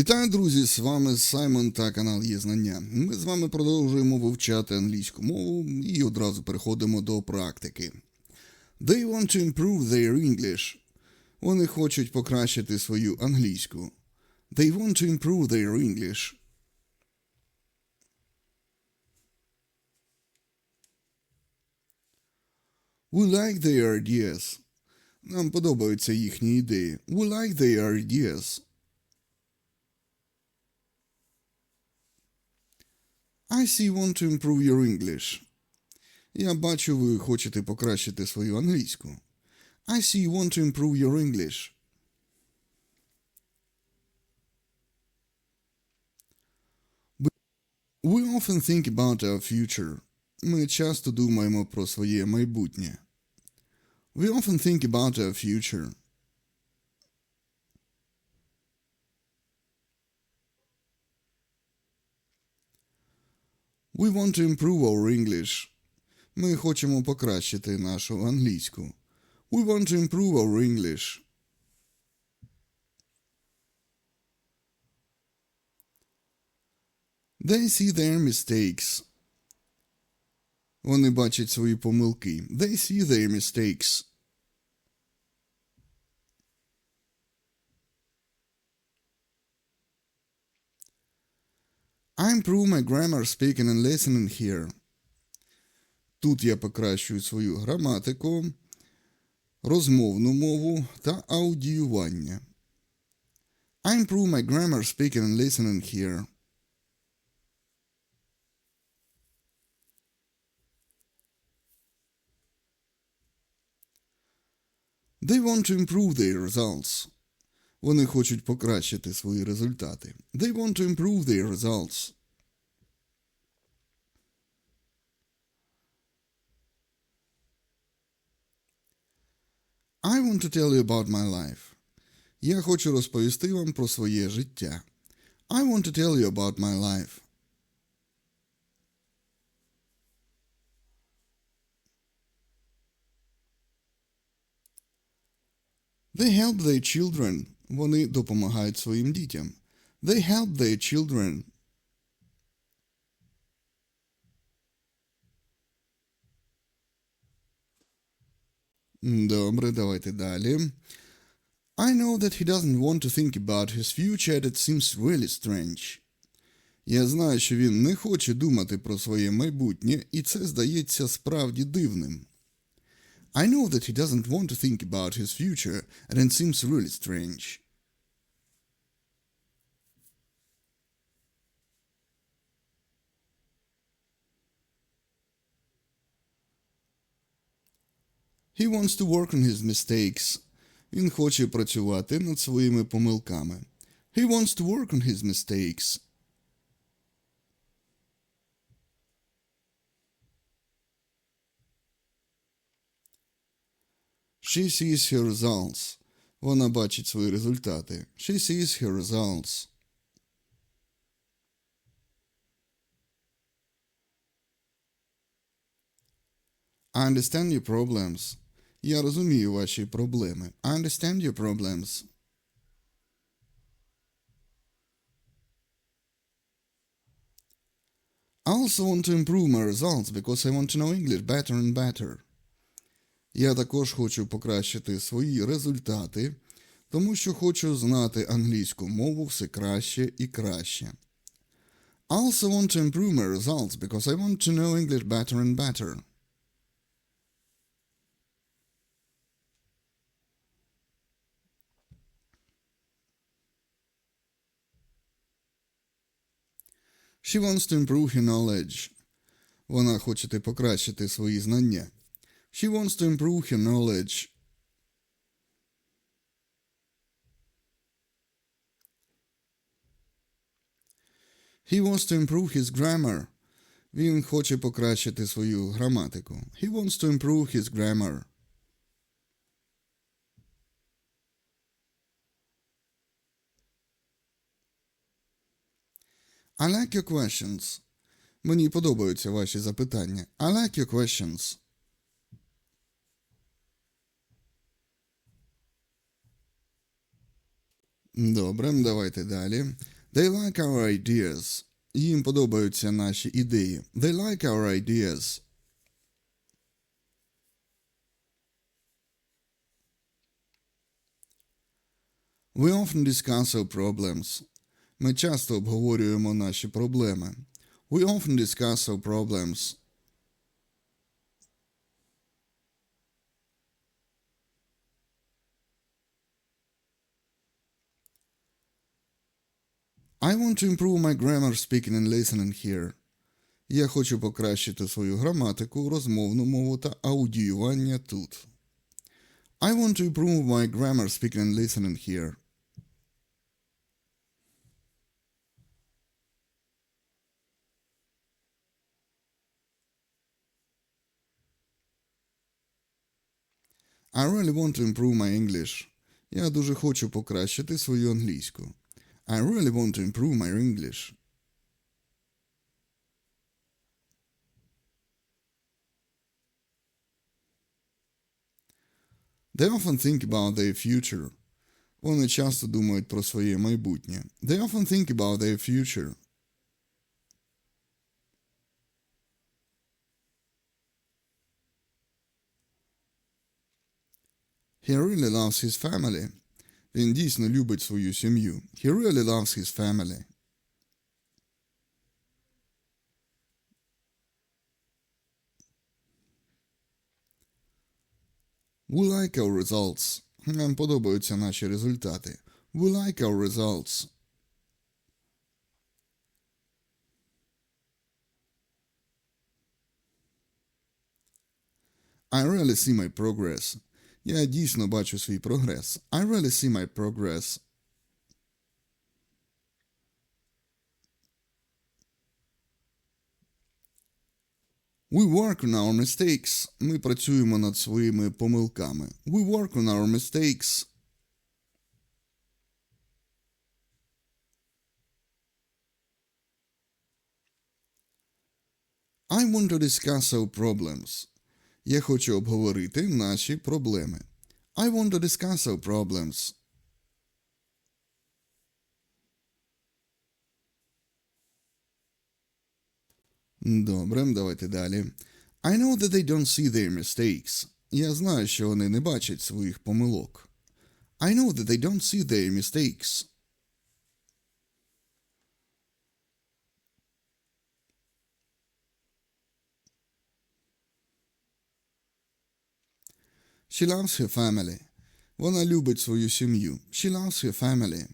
Вітаю, друзі! З вами Саймон та канал Є Знання. Ми з вами продовжуємо вивчати англійську мову і одразу переходимо до практики. They want to improve their English. Вони хочуть покращити свою англійську. They want to improve their English. We like their ideas. Нам подобаються їхні ідеї. We like their ideas. I see you want to improve your English. Я бачу, ви хочете покращити свою англійську. I see you want to improve your English. We- We often think about our future. Ми часто думаємо про своє майбутнє. We often think about our future. We want to improve our English. Ми хочемо покращити нашу англійську. We want to improve our English. They see their mistakes. Вони бачать свої помилки. They see their mistakes. I improve my grammar speaking and listening here. Тут я покращую свою граматику, розмовну мову та аудіювання. I improve my grammar speaking and listening here. They want to improve their results. Вони хочуть покращити свої результати. They want to improve their results. I want to tell you about my life. Я хочу розповісти вам про своє життя. I want to tell you about my life. They help their children. Вони допомагають своїм дітям. They help their children. Добре, давайте далі. I know that he doesn't want to think about his future it seems really strange. Я знаю, що він не хоче думати про своє майбутнє, і це здається справді дивним. I know that he doesn't want to think about his future, and it seems really strange. He wants to work on his mistakes. Він хоче працювати над своїми помилками. He wants to work on his mistakes. She sees her results. Вона бачить свої результати. She sees her results. I understand your problems. Я розумію ваші проблеми. I understand your problems. I also want to improve my results because I want to know English better and better. Я також хочу покращити свої результати, тому що хочу знати англійську мову все краще і краще. I also want to improve my results because I want to know English better and better. She wants to improve her knowledge. Вона хоче покращити свої знання. She wants to improve her knowledge. He wants to improve his grammar. Він хоче покращити свою граматику. He wants to improve his grammar. I like your questions. Мені подобаються ваші запитання. I like your questions. Добре, давайте далі. They like our ideas. Їм подобаються наші ідеї. They like our ideas. We often discuss our problems. Ми часто обговорюємо наші проблеми. We often discuss our problems. I want to improve my grammar speaking and listening here. Я хочу покращити свою граматику, розмовну мову та аудіювання тут. I want to improve my grammar speaking and listening here. I really want to improve my English. Я дуже хочу покращити свою англійську. I really want to improve my English. They often think about their future. Вони часто думають про своє майбутнє. They often think about their future. He really loves his family. Він дійсно любить свою сім'ю. He really loves his family. We like our results. Нам подобаються наші результати. We like our results. I really see my progress. Я дійсно бачу свій прогрес. I really see my progress. We work on our mistakes. Ми працюємо над своїми помилками. We work on our mistakes. I want to discuss our problems. Я хочу обговорити наші проблеми. I want to discuss our problems. Добре, давайте далі. I know that they don't see their mistakes. Я знаю, що вони не бачать своїх помилок. I know that they don't see their mistakes. She loves her family. Вона любить свою сім'ю. She loves her family.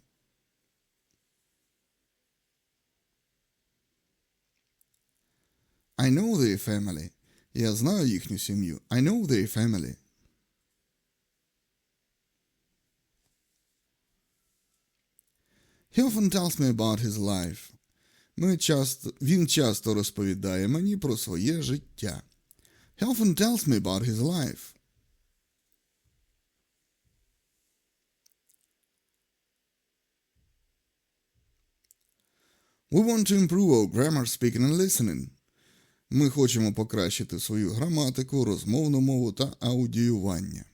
I know their family. Я знаю їхню сім'ю. I know their family. He often tells me about his life. Ми часто, він часто розповідає мені про своє життя. He often tells me about his life. We want to improve our grammar speaking and listening. Ми хочемо покращити свою граматику, розмовну мову та аудіювання.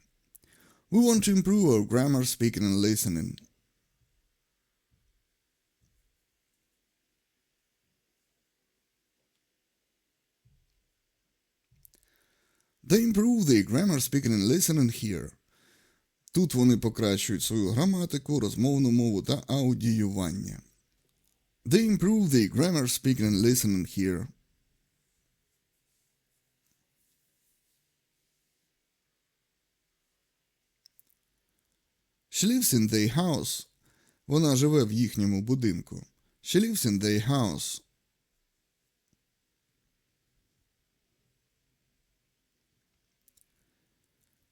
We want to improve our grammar speaking and listening. They improve their grammar speaking and listening here. Тут вони покращують свою граматику, розмовну мову та аудіювання. They improve their grammar speaking and listening here. She lives in their house. Вона живе в їхньому будинку. She lives in their house.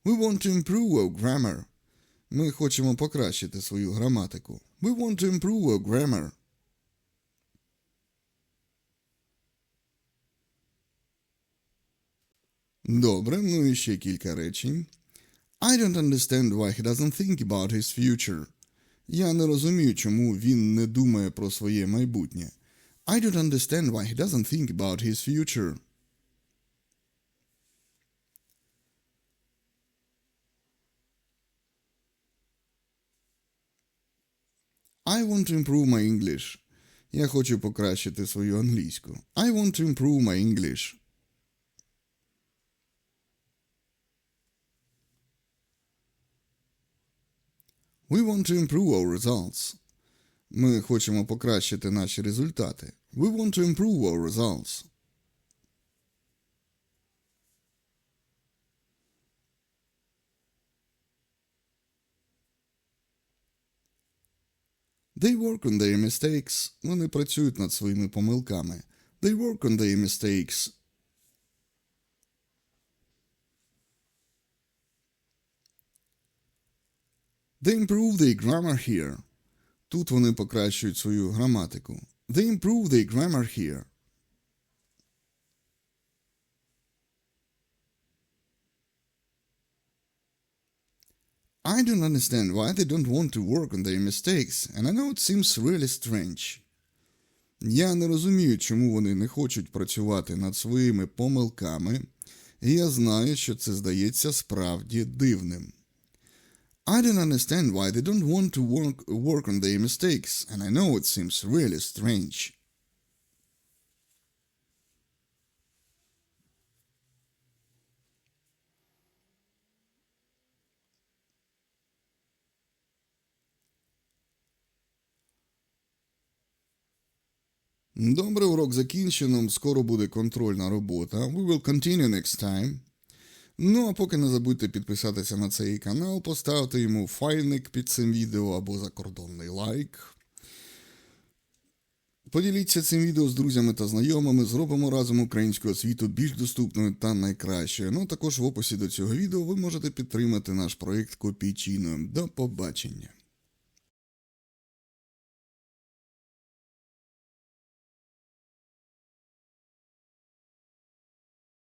We want to improve our grammar. Ми хочемо покращити свою граматику. We want to improve our grammar. Добре, ну і ще кілька речень. I don't understand why he doesn't think about his future. Я не розумію, чому він не думає про своє майбутнє. I don't understand why he doesn't think about his future. I want to improve my English. Я хочу покращити свою англійську. I want to improve my English. We want to improve our results. Ми хочемо покращити наші результати. We want to improve our results. They work on their mistakes. Вони працюють над своїми помилками. They work on their mistakes. They improve their grammar here. Тут вони покращують свою граматику. They improve their grammar here. I don't understand why they don't want to work on their mistakes, and I know it seems really strange. Я не розумію, чому вони не хочуть працювати над своїми помилками, і я знаю, що це здається справді дивним. I don't understand why they don't want to work, work on their mistakes, and I know it seems really strange. Добре, урок закінчено. Скоро буде контрольна робота. We will continue next time. Ну, а поки не забудьте підписатися на цей канал, поставити йому файник під цим відео або закордонний лайк. Поділіться цим відео з друзями та знайомими, зробимо разом українську освіту більш доступною та найкращою. Ну, також в описі до цього відео ви можете підтримати наш проєкт копійчиною. До побачення!